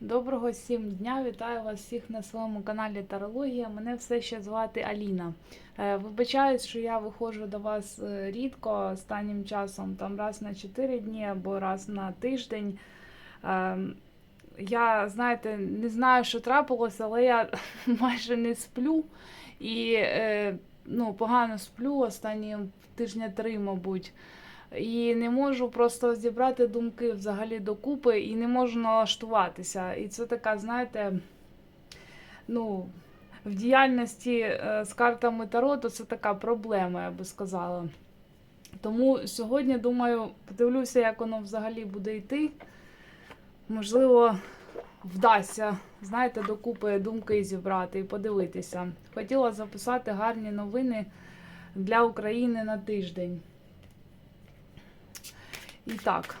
Доброго всім дня! Вітаю вас всіх на своєму каналі Тарологія. Мене все ще звати Аліна. Е, Вибачаюсь, що я виходжу до вас е, рідко останнім часом, там раз на 4 дні або раз на тиждень. Е, Я, знаєте, не знаю, що трапилося, але я майже не сплю і е, ну, погано сплю останні тижня три, мабуть. І не можу просто зібрати думки взагалі докупи і не можу налаштуватися. І це така, знаєте, ну, в діяльності е, з картами Таро, то це така проблема, я би сказала. Тому сьогодні, думаю, подивлюся, як воно взагалі буде йти. Можливо, вдасться, знаєте, докупи думки зібрати і подивитися. Хотіла записати гарні новини для України на тиждень. І так,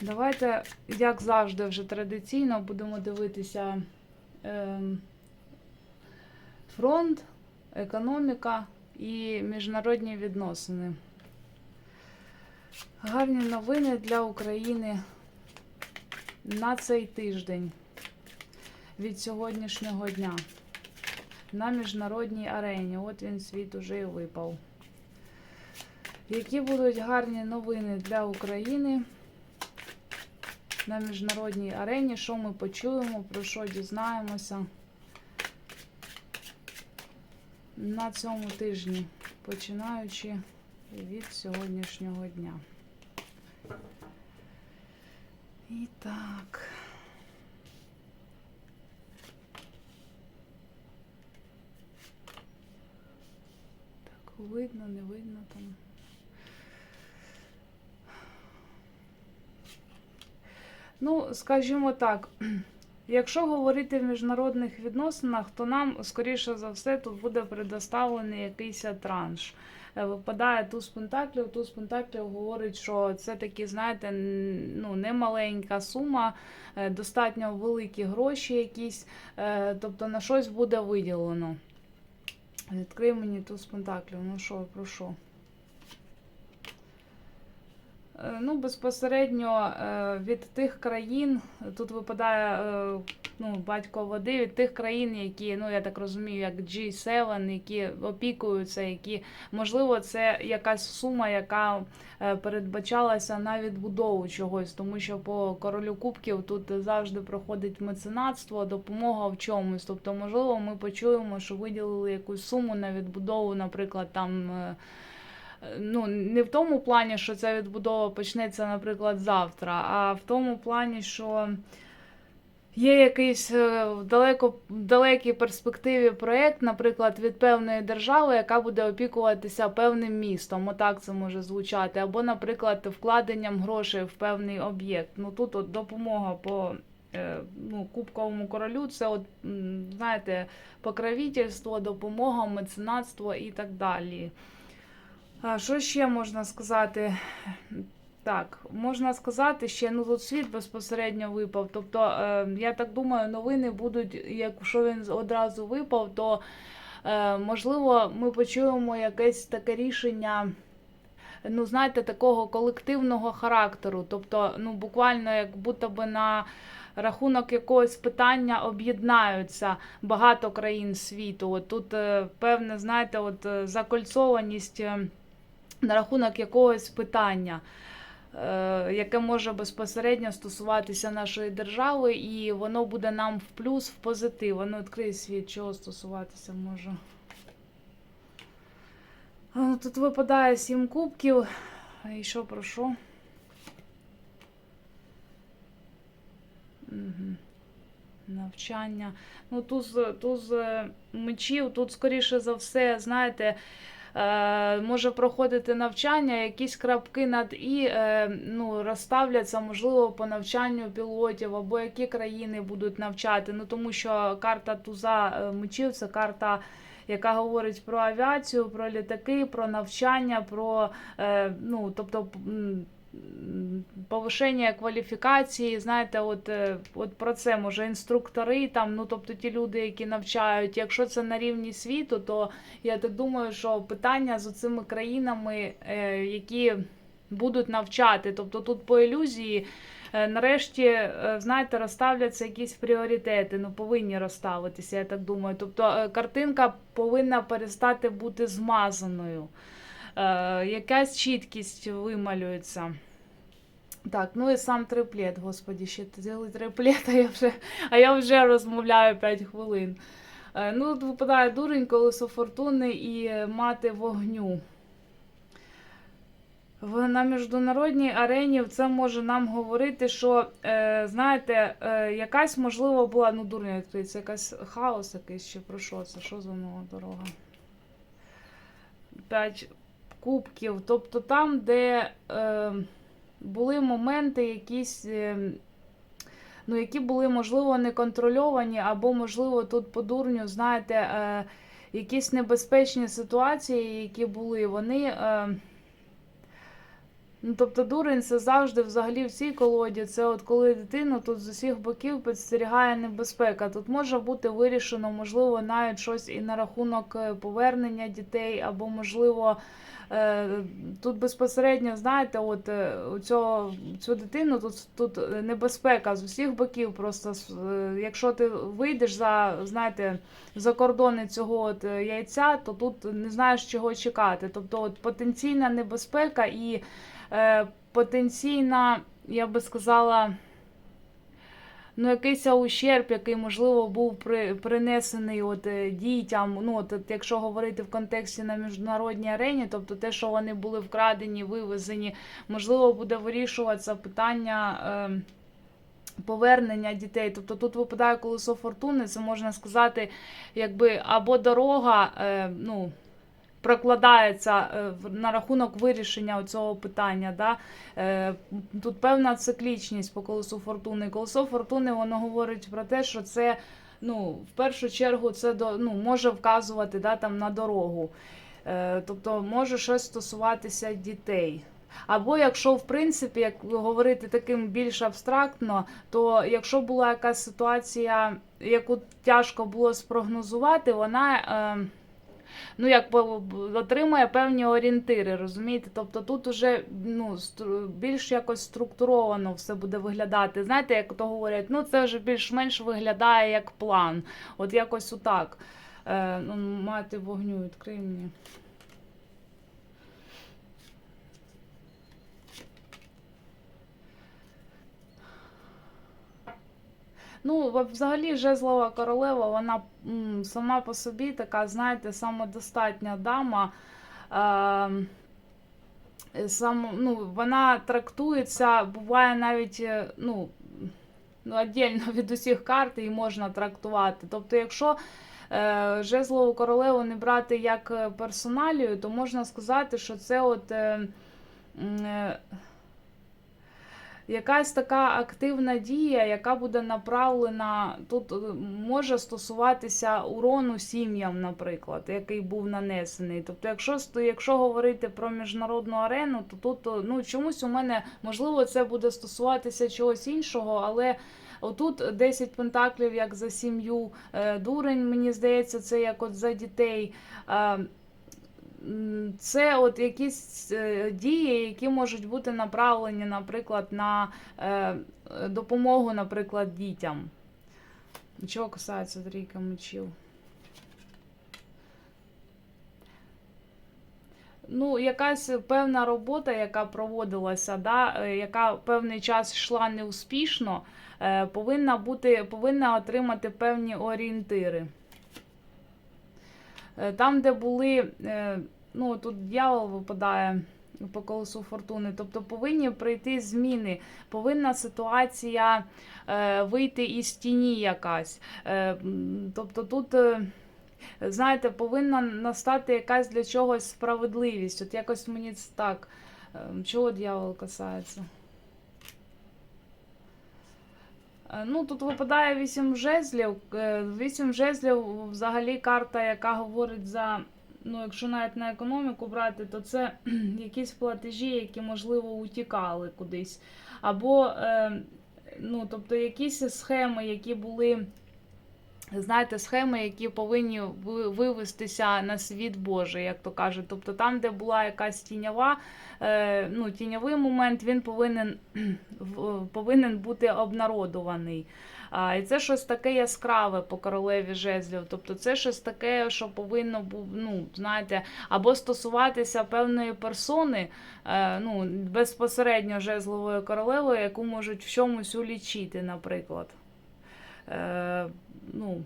давайте, як завжди, вже традиційно будемо дивитися ем, фронт, економіка і міжнародні відносини. Гарні новини для України на цей тиждень від сьогоднішнього дня на міжнародній арені. От він світ уже і випав. Які будуть гарні новини для України на міжнародній арені? Що ми почуємо, про що дізнаємося на цьому тижні, починаючи від сьогоднішнього дня. І так. Так, видно, не видно там. Ну, скажімо так, якщо говорити в міжнародних відносинах, то нам, скоріше за все, тут буде предоставлений якийсь транш. Е, Випадає туз пентаклів, туз пентаклів говорить, що це такі, знаєте, ну, не маленька сума, е, достатньо великі гроші якісь, е, тобто на щось буде виділено. Відкрий мені туз пентаклів, ну що, про що? Е, Ну, безпосередньо е, від тих країн, тут випадає е, ну, батько води, від тих країн, які, ну я так розумію, як G7, які опікуються, які, можливо, це якась сума, яка передбачалася на відбудову чогось, тому що по королю кубків тут завжди проходить меценатство, допомога в чомусь. Тобто, можливо, ми почуємо, що виділили якусь суму на відбудову, наприклад, там. Ну, не в тому плані, що ця відбудова почнеться, наприклад, завтра, а в тому плані, що є якийсь е, в далекій перспективі проєкт, наприклад, від певної держави, яка буде опікуватися певним містом. Отак це може звучати. Або, наприклад, вкладенням грошей в певний об'єкт. Ну тут от допомога по. е, Ну, Кубковому королю це, от, знаєте, покровительство, допомога, меценатство і так далі. А що ще можна сказати? Так, можна сказати ще, ну тут світ безпосередньо випав. Тобто, е, я так думаю, новини будуть, якщо він одразу випав, то е, можливо ми почуємо якесь таке рішення. Ну, знаєте, такого колективного характеру. Тобто, ну, буквально, як будто би на рахунок якогось питання об'єднаються багато країн світу. От тут е, певне, знаєте, от е, закольцованість е, на рахунок якогось питання. е, Яке може безпосередньо стосуватися нашої держави, і воно буде нам в плюс, в позитив. Воно відкриє світ, чого стосуватися може. Ну, Тут випадає сім кубків. І що про що? Угу. Навчання. Ну, туз, туз е, мечів, тут, скоріше за все, знаєте, може проходити навчання, якісь крапки над і е, ну, розставляться, можливо, по навчанню пілотів, або які країни будуть навчати. Ну, тому що карта туза е, мечів це карта. Яка говорить про авіацію, про літаки, про навчання, про е, ну, тобто повишення кваліфікації. Знаєте, от, е, от про це може інструктори, там, ну тобто ті люди, які навчають. Якщо це на рівні світу, то я так думаю, що питання з цими країнами, е, які будуть навчати, тобто тут по ілюзії. е, нарешті, знаєте, розставляться якісь пріоритети, ну повинні розставитися, я так думаю. Тобто картинка повинна перестати бути змазаною. Якась чіткість вималюється. Так, ну і сам триплет, господі, ще цілий триплет, а я вже, а я вже розмовляю 5 хвилин. Е, Ну, випадає дурень, колесо фортуни і мати вогню. На міжнародній арені це може нам говорити, що, е, знаєте, е, якась можливо була, ну, дурня відкриється, якась хаос якийсь чи про що це? Що за нова дорога? П'ять кубків. Тобто там, де були моменти якісь. Е, Ну, які були, можливо, неконтрольовані, або, можливо, тут по дурню, знаєте, е, якісь небезпечні ситуації, які були, вони. Е, ну, тобто, дурень це завжди взагалі в цій колоді. Це от коли дитину тут з усіх боків підстерігає небезпека. Тут може бути вирішено, можливо, навіть щось і на рахунок е, повернення дітей, або, можливо, е, тут безпосередньо, знаєте, от е, цього, цю дитину тут, тут небезпека з усіх боків. Просто якщо ти вийдеш за, знаєте, за кордони цього от яйця, то тут не знаєш чого чекати. Тобто от потенційна небезпека і потенційна, я би сказала, ну, якийсь ущерб, який, можливо, був при, принесений от, е, дітям. Ну, от, якщо говорити в контексті на міжнародній арені, тобто те, що вони були вкрадені, вивезені, можливо, буде вирішуватися питання. Е, Повернення дітей, тобто тут випадає колесо фортуни, це можна сказати, якби або дорога, е, ну, прокладається е, на рахунок вирішення цього питання. Да? Е, Тут певна циклічність по колесу фортуни. Колесо фортуни воно говорить про те, що це ну, в першу чергу це ну, може вказувати да, там, на дорогу. Е, Тобто може щось стосуватися дітей. Або якщо, в принципі, як говорити таким більш абстрактно, то якщо була якась ситуація, яку тяжко було спрогнозувати, вона. Е, ну, як отримує певні орієнтири, розумієте? Тобто тут уже ну, більш якось структуровано все буде виглядати. Знаєте, як то говорять, ну це вже більш-менш виглядає як план. От якось отак. Е, ну, мати вогню, відкрий мені. Ну, взагалі, жезлова королева, вона сама по собі така, знаєте, самодостатня дама. Е, сам, ну, вона трактується, буває навіть, е, ну, ну, віддільно від усіх карт її можна трактувати. Тобто, якщо е, жезлову королеву не брати як е, персоналію, то можна сказати, що це от. Е, е, Якась така активна дія, яка буде направлена, тут е, може стосуватися урону сім'ям, наприклад, який був нанесений. Тобто, якщо якщо говорити про міжнародну арену, то тут е, ну чомусь у мене можливо це буде стосуватися чогось іншого, але отут 10 пентаклів як за сім'ю, е, дурень, мені здається, це як от за дітей. Це от якісь е, дії, які можуть бути направлені, наприклад, на е, допомогу, наприклад, дітям. Чого касається трійка мечів? Ну, якась певна робота, яка проводилася, да, е, яка певний час йшла неуспішно, повинна бути, повинна отримати певні орієнтири. Е, Там, де були, е, ну тут дьявол випадає по колесу фортуни, тобто повинні прийти зміни, повинна ситуація е, вийти із тіні якась. Тобто тут. Знаєте, повинна настати якась для чогось справедливість. От якось мені це так. Чого дьявол касається? Е, Ну, тут випадає вісім жезлів. Е, Вісім жезлів взагалі карта, яка говорить за. Ну, якщо навіть на економіку брати, то це якісь платежі, які, можливо, утікали кудись. Або, е, ну, тобто, якісь схеми, які були знаєте, схеми, які повинні вивестися на світ Божий, як то кажуть. Тобто там, де була якась тіньова, е, ну, тіньовий момент, він повинен, повинен бути обнародуваний. А, і це щось таке яскраве по королеві жезлів. Тобто це щось таке, що повинно ну, знаєте, або стосуватися певної персони, е, ну, безпосередньо жезловою королевою, яку можуть в чомусь улічити, наприклад. Е, ну,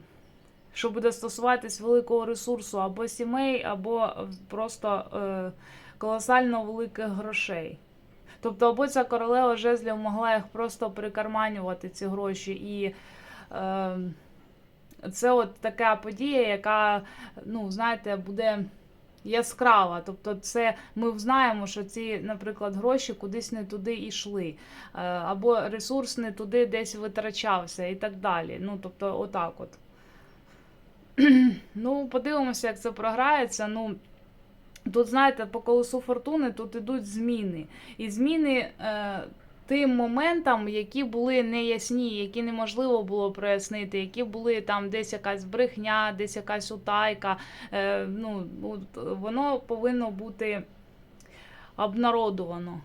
що буде стосуватись великого ресурсу або сімей, або просто е, колосально великих грошей. Тобто, або ця королева жезлів могла їх просто прикарманювати ці гроші. І е, це от така подія, яка, ну, знаєте, буде яскрава. Тобто, це ми знаємо, що ці, наприклад, гроші кудись не туди йшли, е, або ресурс не туди десь витрачався і так далі. Ну, тобто, отак от. Ну, подивимося, як це програється. Ну, тут, знаєте, по колесу фортуни тут ідуть зміни. І зміни е, тим моментам, які були неясні, які неможливо було прояснити, які були там десь якась брехня, десь якась утайка. Е, ну, воно повинно бути обнародовано.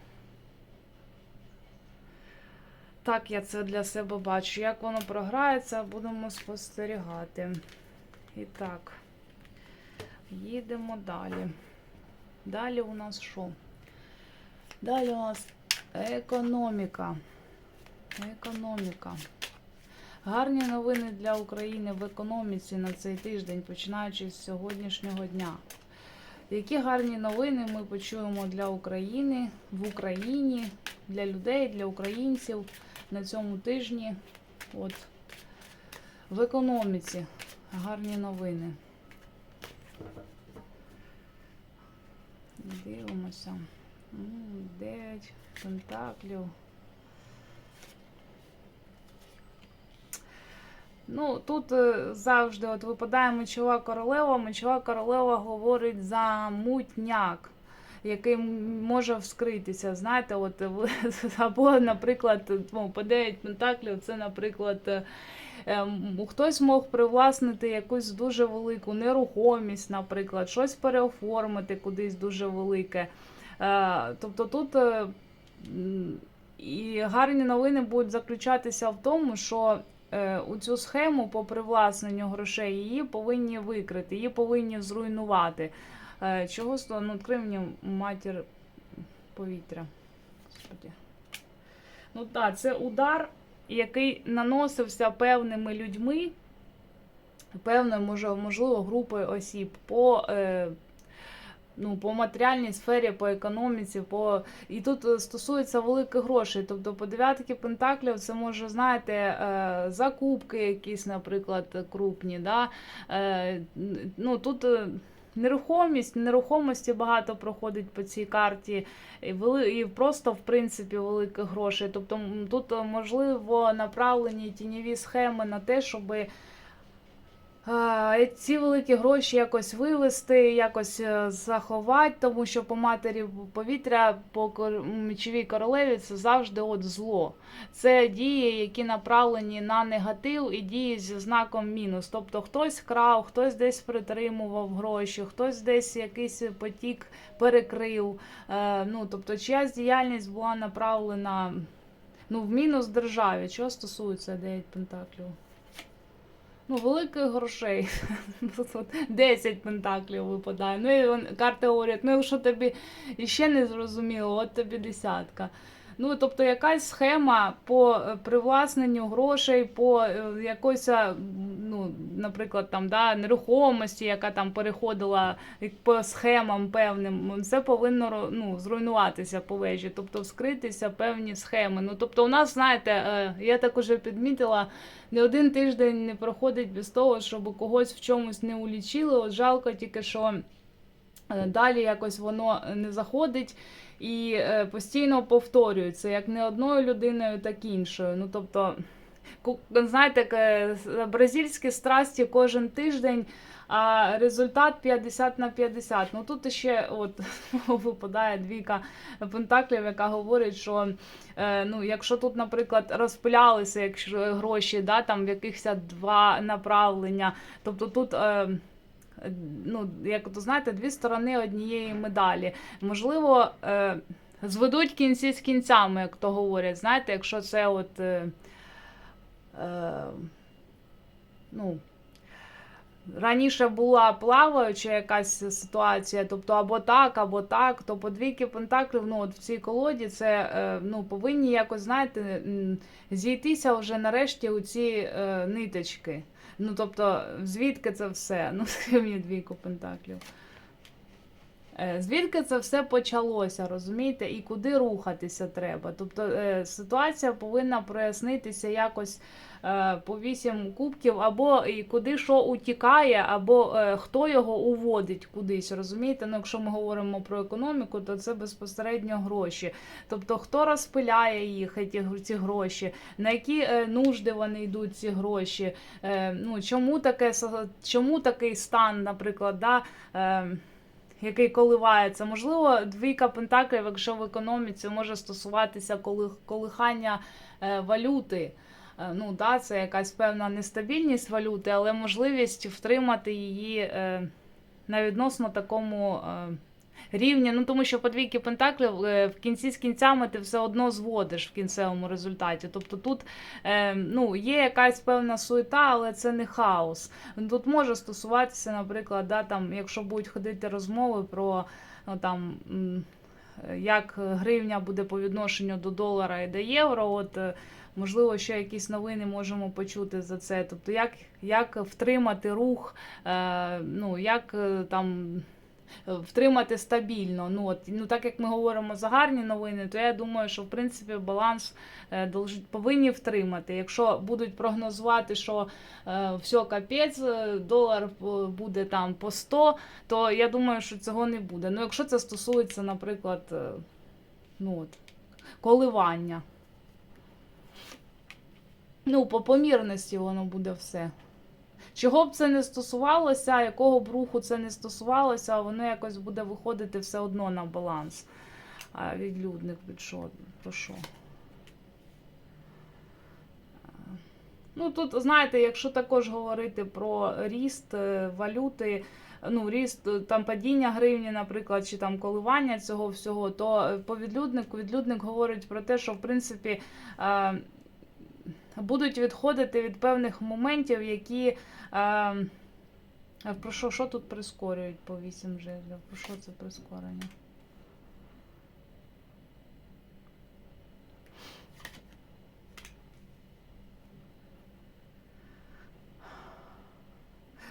Так, я це для себе бачу. Як воно програється, будемо спостерігати. І так, їдемо далі. Далі у нас що? Далі у нас економіка. Економіка. Гарні новини для України в економіці на цей тиждень, починаючи з сьогоднішнього дня. Які гарні новини ми почуємо для України в Україні, для людей, для українців на цьому тижні? От в економіці. Гарні новини. Дивимося. М, Дев'ять пентаклів. Ну, тут е, завжди от випадає мечова королева. Мечова королева говорить за мутняк, який може вскритися. Знаєте, от або, наприклад, ну, по 9 пентаклів, це, наприклад, е, ем, хтось мог привласнити якусь дуже велику нерухомість, наприклад, щось переоформити кудись дуже велике. Е, Тобто тут е, і гарні новини будуть заключатися в тому, що е, у цю схему по привласненню грошей її повинні викрити, її повинні зруйнувати. Чого ну, відкрий мені матір повітря. Ну так, це удар, який наносився певними людьми, певною, можливо, групою осіб по. Ну, по матеріальній сфері, по економіці, по і тут е, стосується великих грошей. Тобто по дев'ятки пентаклів це може, знаєте, е, закупки якісь, наприклад, крупні. Да? Е, Ну тут нерухомість, нерухомості багато проходить по цій карті, і, вели, і просто в принципі великих грошей. Тобто тут можливо направлені тіньові схеми на те, щоби. Ці великі гроші якось вивести, якось е, заховати, тому що по матері повітря, по мечовій королеві це завжди от зло. Це дії, які направлені на негатив і дії зі знаком мінус. Тобто хтось крав, хтось десь притримував гроші, хтось десь якийсь потік перекрив. Е, Ну, тобто, чиясь діяльність була направлена ну, в мінус державі. Чого стосується 9 пентаклів? Ну, великих грошей. Тут от 10 пентаклів випадає. Ну і карта говорять, ну якщо тобі іще не зрозуміло, от тобі десятка. Ну, тобто якась схема по е, привласненню грошей, по е, якоїсь, е, ну, наприклад, там, да, нерухомості, яка там переходила по схемам певним, це повинно ну, зруйнуватися по вежі, тобто вскритися певні схеми. Ну, тобто, у нас, знаєте, я так уже підмітила, не один тиждень не проходить без того, щоб когось в чомусь не улічили. От жалко тільки, що далі якось воно не заходить і е, постійно повторюється, як не одною людиною, так іншою. Ну тобто. знаєте, бразильські страсті кожен тиждень, а результат 50 на 50. Ну тут ще от випадає двійка пентаклів, яка говорить, що е, ну, якщо тут, наприклад, розпилялися якщо гроші, да, там в якихось два направлення, тобто тут. Ну, як то знаєте, дві сторони однієї медалі. Можливо, е, зведуть кінці з кінцями, як то говорять. Знаєте, якщо це от. Е, е, ну, раніше була плаваюча якась ситуація, тобто або так, або так, то по двійки пентаклів ну, от в цій колоді це ну, повинні якось, знаєте, зійтися вже нарешті у ці ниточки. Ну, тобто, звідки це все? Ну, скажи мені двійку пентаклів. Е, Звідки це все почалося, розумієте, і куди рухатися треба? Тобто е, ситуація повинна прояснитися якось по вісім кубків, або і куди що утікає, або е, хто його уводить кудись. Розумієте? Ну, якщо ми говоримо про економіку, то це безпосередньо гроші. Тобто, хто розпиляє їх, ці, гроші, на які е, нужди вони йдуть, ці гроші. Е, ну, чому, таке, чому такий стан, наприклад, да, е, який коливається. Можливо, двійка пентаклів, якщо в економіці може стосуватися коли- колихання е, валюти. Е, Ну, да, це якась певна нестабільність валюти, але можливість втримати її е, на відносно такому е, рівні. Ну, тому що по двійки пентаклів в кінці з кінцями ти все одно зводиш в кінцевому результаті. Тобто тут ну, є якась певна суета, але це не хаос. Тут може стосуватися, наприклад, да, там, якщо будуть ходити розмови про ну, там, як гривня буде по відношенню до долара і до євро. От, можливо, ще якісь новини можемо почути за це. Тобто, як, як втримати рух, е, ну, як е, там. е, Втримати стабільно. Ну, от, ну, так як ми говоримо за гарні новини, то я думаю, що в принципі баланс е, повинні втримати. Якщо будуть прогнозувати, що е, все капець, е, долар буде там по 100, то я думаю, що цього не буде. Ну, якщо це стосується, наприклад, ну, от, коливання. Ну, по помірності воно буде все. Чого б це не стосувалося, якого б руху це не стосувалося, воно якось буде виходити все одно на баланс. А відлюдник від що? Про що? Ну тут, знаєте, якщо також говорити про ріст е, валюти, ну ріст е, там падіння гривні, наприклад, чи там коливання цього всього, то е, по відлюднику відлюдник говорить про те, що в принципі будуть відходити від певних моментів, які. Е, а про що, що тут прискорюють по 8 жезлів? Про що це прискорення?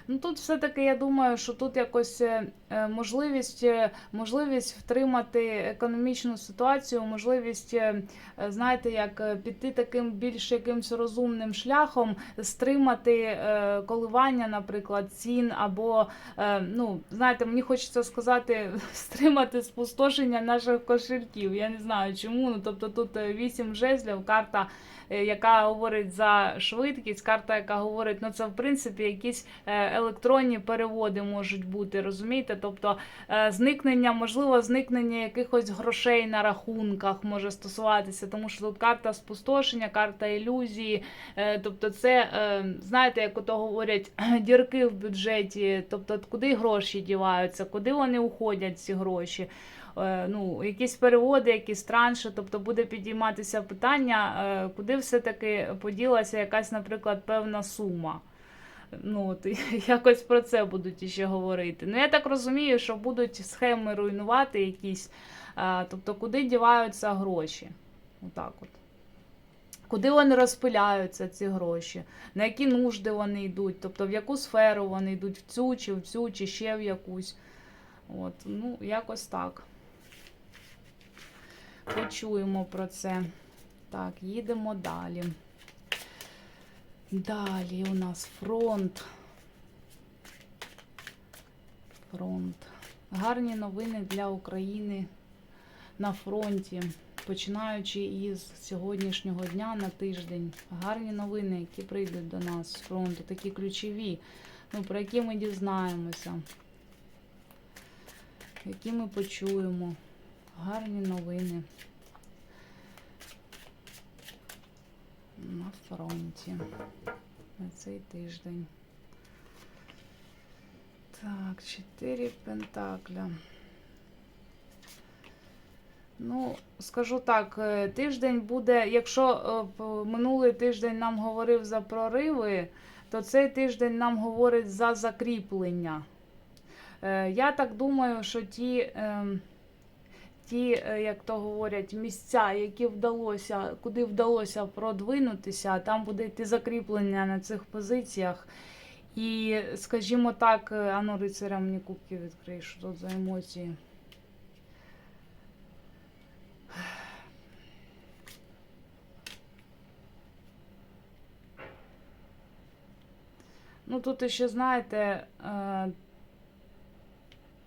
Ну тут все-таки я думаю, що тут якось е, е, можливість, е, можливість втримати економічну ситуацію, можливість, е, е, знаєте, як е, піти таким більш якимсь розумним шляхом, стримати е, коливання, наприклад, цін, або е, ну, знаєте, мені хочеться сказати, стримати спустошення наших кошельків. Я не знаю чому. Ну тобто тут е, вісім жезлів, карта. е, Яка говорить за швидкість, карта, яка говорить, ну це в принципі якісь е, електронні переводи можуть бути, розумієте? Тобто е, зникнення, можливо, зникнення якихось грошей на рахунках може стосуватися, тому що тут карта спустошення, карта ілюзії. Е, Тобто, це е, знаєте, як ото говорять, дірки в бюджеті, тобто куди гроші діваються, куди вони уходять, ці гроші. Ну, якісь переводи, якісь транші, тобто буде підійматися питання, куди все-таки поділася якась, наприклад, певна сума. Ну, от, якось про це будуть іще говорити. Ну, я так розумію, що будуть схеми руйнувати якісь, а, тобто куди діваються гроші. Отак от. Куди вони розпиляються, ці гроші, на які нужди вони йдуть, тобто в яку сферу вони йдуть, в цю чи в цю, чи ще в якусь. От, ну, якось так. Почуємо про це. Так, їдемо далі. Далі у нас фронт. Фронт. Гарні новини для України на фронті. починаючи із сьогоднішнього дня на тиждень. Гарні новини, які прийдуть до нас з фронту, такі ключові, ну, про які ми дізнаємося, які ми почуємо. Гарні новини. На фронті на цей тиждень. Так, чотири пентакля. Ну, скажу так, е, тиждень буде, якщо е, минулий тиждень нам говорив за прориви, то цей тиждень нам говорить за закріплення. Е, Я так думаю, що ті, ем, ті, е, як то говорять, місця, які вдалося, куди вдалося продвинутися, там буде йти закріплення на цих позиціях. І, скажімо так, е, ану, рицаря мені кубки відкрий, що тут за емоції. Ну, тут ще, знаєте, е,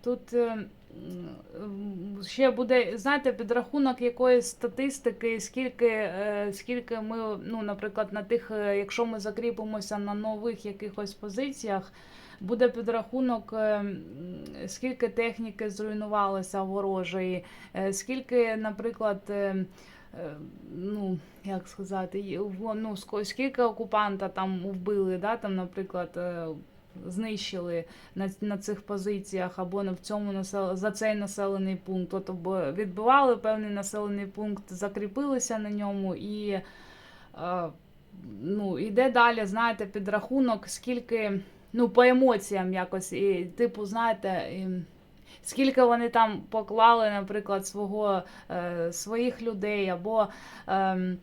тут ще буде, знаєте, підрахунок якоїсь статистики, скільки, е, скільки ми, ну, наприклад, на тих, е, якщо ми закріпимося на нових якихось позиціях, буде підрахунок, е, скільки техніки зруйнувалося ворожої, скільки, наприклад, ну, як сказати, ну, скільки окупанта там вбили, да, там, наприклад, знищили на, на цих позиціях або на в цьому насел... за цей населений пункт. Тобто відбивали певний населений пункт, закріпилися на ньому і е, ну, іде далі, знаєте, підрахунок, скільки, ну, по емоціям якось, і, типу, знаєте. І, Скільки вони там поклали, наприклад, свого, е, своїх людей, або е,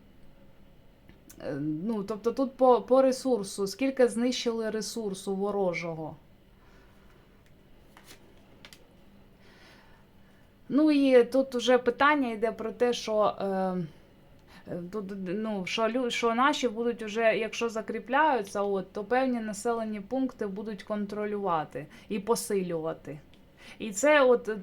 ну, тобто тут по, по ресурсу, скільки знищили ресурсу ворожого. Ну і тут вже питання йде про те, що, е, е, тут, ну, що, що наші будуть вже, якщо закріпляються, от, то певні населені пункти будуть контролювати і посилювати. І це от е,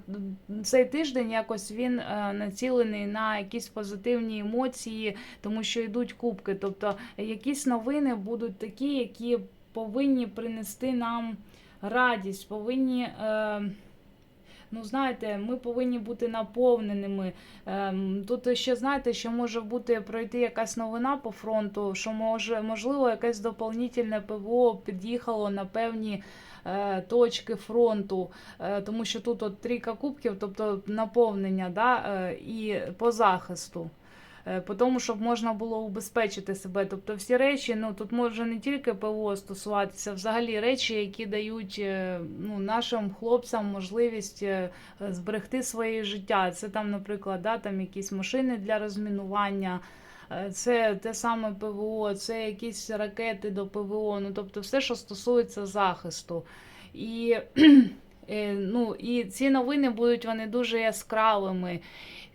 цей тиждень якось він е, націлений на якісь позитивні емоції, тому що йдуть кубки. Тобто якісь новини будуть такі, які повинні принести нам радість, повинні. Е, Ну, знаєте, ми повинні бути наповненими. Ем, Тут ще знаєте, що може бути пройти якась новина по фронту, що може, можливо, якесь доповнительне ПВО під'їхало на певні точки фронту, е, тому що тут от трійка кубків, тобто наповнення, да, е, і по захисту. Е, По тому, щоб можна було убезпечити себе. Тобто всі речі, ну тут може не тільки ПВО стосуватися, взагалі речі, які дають е, ну, нашим хлопцям можливість е, зберегти своє життя. Це там, наприклад, да, там якісь машини для розмінування. Е, Це те саме ПВО, це якісь ракети до ПВО, ну тобто все, що стосується захисту. І, е, ну, і ці новини будуть вони дуже яскравими,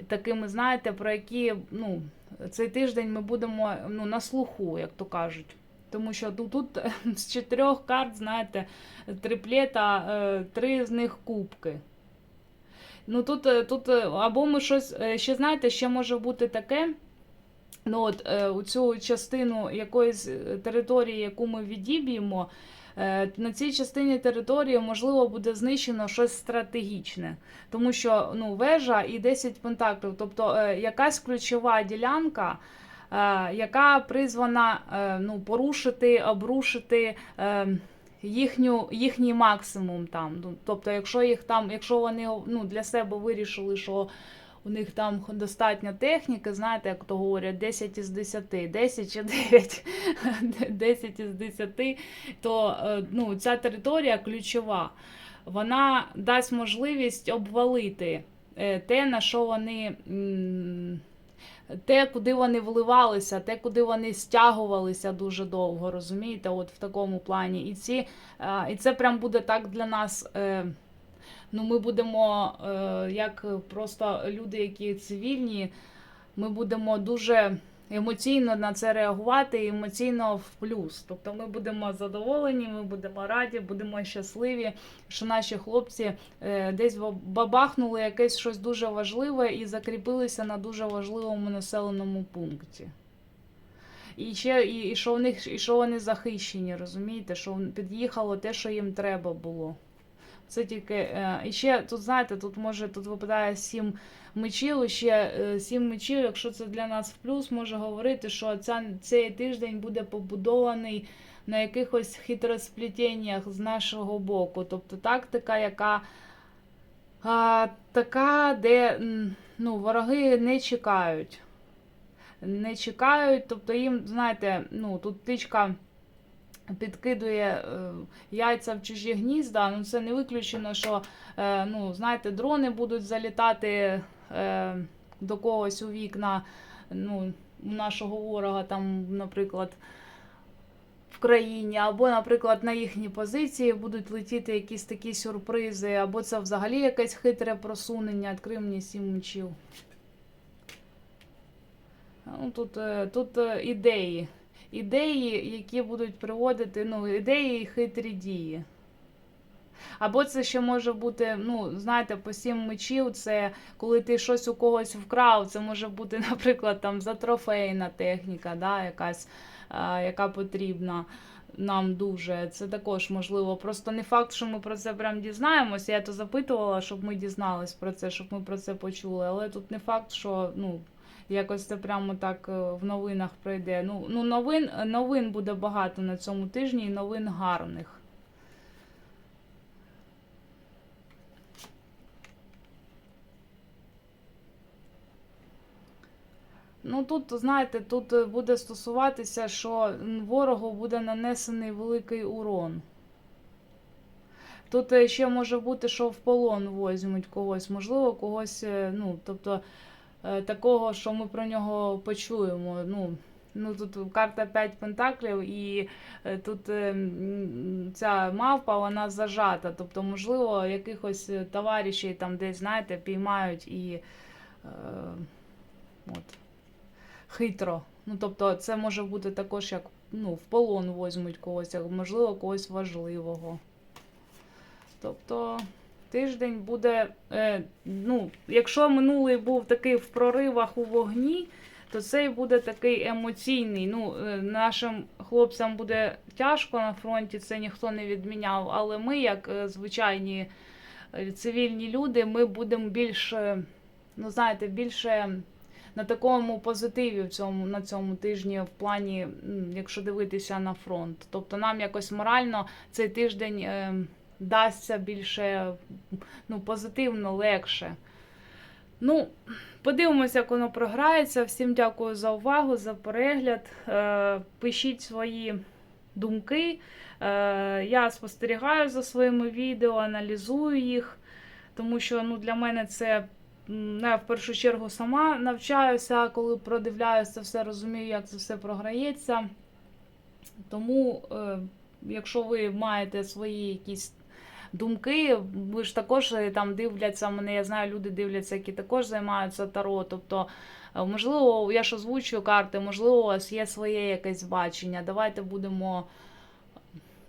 такими, знаєте, про які ну, цей тиждень ми будемо ну, на слуху, як то кажуть. Тому що тут, тут з чотирьох карт, знаєте, триплета, е, три з них кубки. Ну тут, тут або ми щось ще знаєте, ще може бути таке. Ну от е, у цю частину якоїсь е, території, яку ми відіб'ємо, е, на цій частині території можливо буде знищено щось стратегічне, тому що ну, вежа і 10 пентаклів, тобто е, якась ключова ділянка. е, Яка призвана е, ну, порушити, обрушити їхню, їхній максимум там. Ну, тобто, якщо їх там, якщо вони ну, для себе вирішили, що у них там достатньо техніки, знаєте, як то говорять, 10 із 10, 10 чи 9, 10 із 10, то е, ну, ця територія ключова. Вона дасть можливість обвалити е, те, на що вони. Те, куди вони вливалися, те, куди вони стягувалися дуже довго, розумієте, от в такому плані. І, ці, е, і це прям буде так для нас. Ну, ми будемо, е, як просто люди, які цивільні, ми будемо дуже емоційно на це реагувати, емоційно в плюс. Тобто ми будемо задоволені, ми будемо раді, будемо щасливі, що наші хлопці е, десь бабахнули якесь щось дуже важливе і закріпилися на дуже важливому населеному пункті. І ще і, і що в них і що вони захищені, розумієте, що під'їхало те, що їм треба було. Це тільки е, і ще тут, знаєте, тут може тут випадає сім мечів, ще е, сім мечів, якщо це для нас в плюс, може говорити, що ця, цей тиждень буде побудований на якихось хитросплетіннях з нашого боку. Тобто тактика, яка а, така, де ну, вороги не чекають. Не чекають, тобто їм, знаєте, ну, тут птичка підкидує е, яйця в чужі гнізда. Ну, це не виключено, що е, ну, знаєте, дрони будуть залітати е, до когось у вікна ну, у нашого ворога, там, наприклад, в країні, або, наприклад, на їхні позиції будуть летіти якісь такі сюрпризи, або це взагалі якесь хитре просунення. Відкрив мені сім мечів. Ну, тут, тут ідеї. Ідеї, які будуть приводити, ну, ідеї і хитрі дії. Або це ще може бути, ну, знаєте, по сім мечів, це коли ти щось у когось вкрав, це може бути, наприклад, там затрофейна техніка, да, якась, а, яка потрібна нам дуже. Це також можливо. Просто не факт, що ми про це прям дізнаємося. Я то запитувала, щоб ми дізнались про це, щоб ми про це почули. Але тут не факт, що ну, якось це прямо так е, в новинах пройде. Ну, ну новин, новин буде багато на цьому тижні, і новин гарних. Ну тут, знаєте, тут е, буде стосуватися, що ворогу буде нанесений великий урон. Тут е, ще може бути, що в полон возьмуть когось, можливо, когось, е, ну, тобто е, такого, що ми про нього почуємо. Ну, ну тут карта 5 пентаклів, і е, тут е, ця мавпа, вона зажата. Тобто, можливо, якихось е, товаришів там десь, знаєте, піймають і. Е, от хитро. Ну, тобто, це може бути також як ну, в полон возьмуть когось, можливо, когось важливого. Тобто, тиждень буде. Е, ну, якщо минулий був такий в проривах у вогні, то цей буде такий емоційний. Ну, е, нашим хлопцям буде тяжко на фронті, це ніхто не відміняв. Але ми, як е, звичайні е, цивільні люди, ми будемо більш, е, ну, знаєте, більше на такому позитиві в цьому, на цьому тижні, в плані, якщо дивитися на фронт. Тобто нам якось морально цей тиждень е, дасться більше ну, позитивно, легше. Ну, подивимося, як воно програється. Всім дякую за увагу, за перегляд. Е, пишіть свої думки. Е, я спостерігаю за своїми відео, аналізую їх, тому що ну, для мене це Я в першу чергу сама навчаюся, коли продивляюся все, розумію, як це все програється. Тому, е, якщо ви маєте свої якісь думки, ви ж також е, там дивляться, мене я знаю, люди дивляться, які також займаються таро. Тобто, е, можливо, я ж озвучую карти, можливо, у вас є своє якесь бачення. Давайте будемо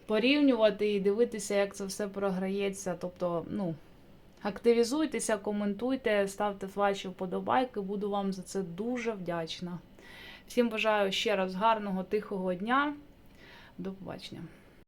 порівнювати і дивитися, як це все програється. Тобто, ну. Активізуйтеся, коментуйте, ставте ваші вподобайки, буду вам за це дуже вдячна. Всім бажаю ще раз гарного, тихого дня. До побачення.